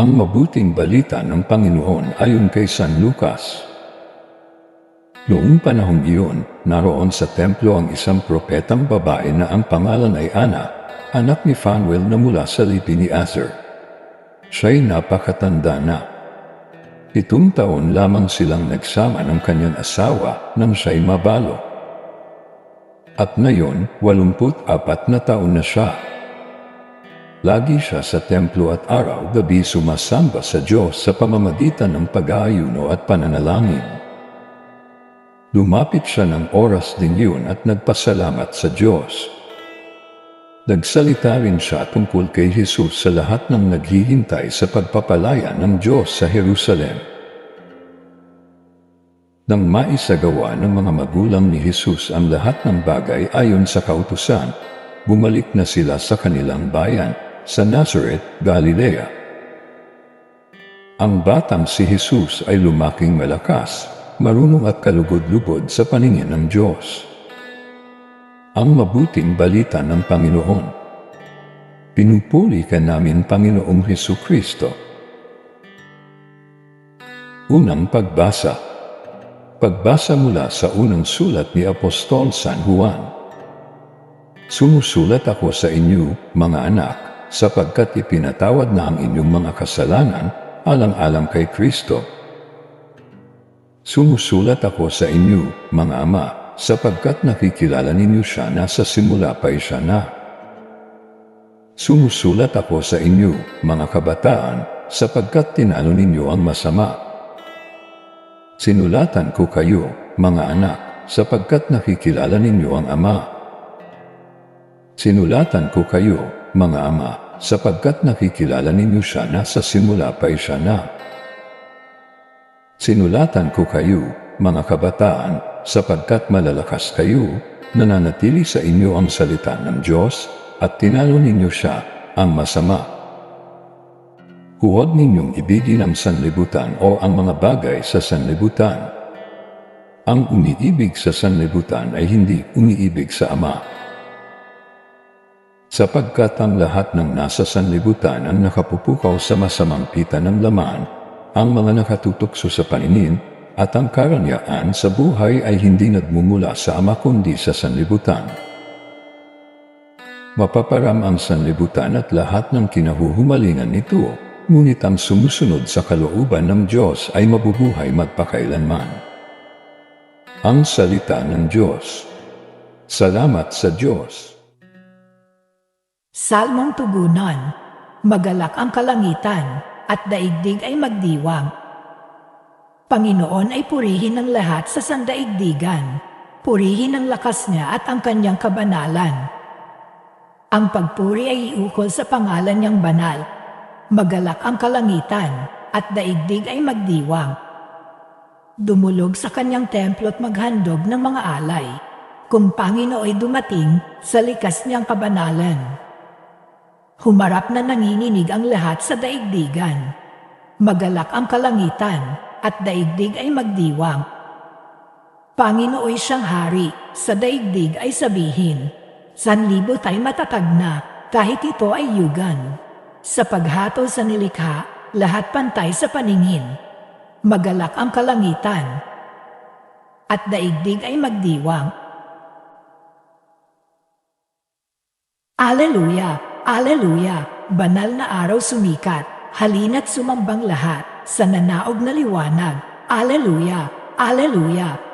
Ang mabuting balita ng Panginoon ayon kay San Lucas. Noong panahong iyon, naroon sa templo ang isang propetang babae na ang pangalan ay Ana, anak ni Phanuel na mula sa lipi ni Azer. Siya'y napakatanda na. Pitong taon lamang silang nagsama ng kanyang asawa nang siya'y mabalo. At ngayon, walumput apat na taon na siya Lagi siya sa templo at araw-gabi sumasamba sa Diyos sa pamamagitan ng pag-aayuno at pananalangin. Lumapit siya ng oras din yun at nagpasalamat sa Diyos. Nagsalita rin siya tungkol kay Jesus sa lahat ng naghihintay sa pagpapalaya ng Diyos sa Jerusalem. Nang maisagawa ng mga magulang ni Jesus ang lahat ng bagay ayon sa kautusan, bumalik na sila sa kanilang bayan sa Nazareth, Galilea. Ang batang si Jesus ay lumaking malakas, marunong at kalugod-lugod sa paningin ng Diyos. Ang mabuting balita ng Panginoon. Pinupuli ka namin, Panginoong Heso Kristo. Unang pagbasa Pagbasa mula sa unang sulat ni Apostol San Juan. Sumusulat ako sa inyo, mga anak, sapagkat ipinatawad na ang inyong mga kasalanan alang-alang kay Kristo. Sumusulat ako sa inyo, mga ama, sapagkat nakikilala ninyo siya na sa simula pa'y siya na. Sumusulat ako sa inyo, mga kabataan, sapagkat tinalo ninyo ang masama. Sinulatan ko kayo, mga anak, sapagkat nakikilala ninyo ang Ama. Sinulatan ko kayo, mga ama, sapagkat nakikilala ninyo siya na sa simula pa'y siya na. Sinulatan ko kayo, mga kabataan, sapagkat malalakas kayo, nananatili sa inyo ang salita ng Diyos, at tinalo ninyo siya, ang masama. Huwag ninyong ibigin ang sanlibutan o ang mga bagay sa sanlibutan. Ang umiibig sa sanlibutan ay hindi umiibig sa Ama sapagkat ang lahat ng nasa sanlibutan ang nakapupukaw sa masamang pita ng laman, ang mga nakatutokso sa paninin, at ang karanyaan sa buhay ay hindi nagmumula sa ama kundi sa sanlibutan. Mapaparam ang sanlibutan at lahat ng kinahuhumalingan nito, ngunit ang sumusunod sa kalooban ng Diyos ay mabubuhay magpakailanman. Ang Salita ng Diyos Salamat sa Diyos. Salmong tugunan, magalak ang kalangitan, at daigdig ay magdiwang. Panginoon ay purihin ng lahat sa sandaigdigan, purihin ang lakas niya at ang kanyang kabanalan. Ang pagpuri ay iukol sa pangalan niyang banal. Magalak ang kalangitan, at daigdig ay magdiwang. Dumulog sa kanyang templo at maghandog ng mga alay. Kung Panginoon ay dumating sa likas niyang kabanalan. Humarap na nanginginig ang lahat sa daigdigan. Magalak ang kalangitan at daigdig ay magdiwang. Panginooy siyang hari, sa daigdig ay sabihin, Sanlibo tayo matatag na kahit ito ay yugan. Sa paghatol sa nilikha, lahat pantay sa paningin. Magalak ang kalangitan at daigdig ay magdiwang. Alleluia! Aleluya! Banal na araw sumikat, halina't sumambang lahat sa nanaog na liwanag. Aleluya! Aleluya!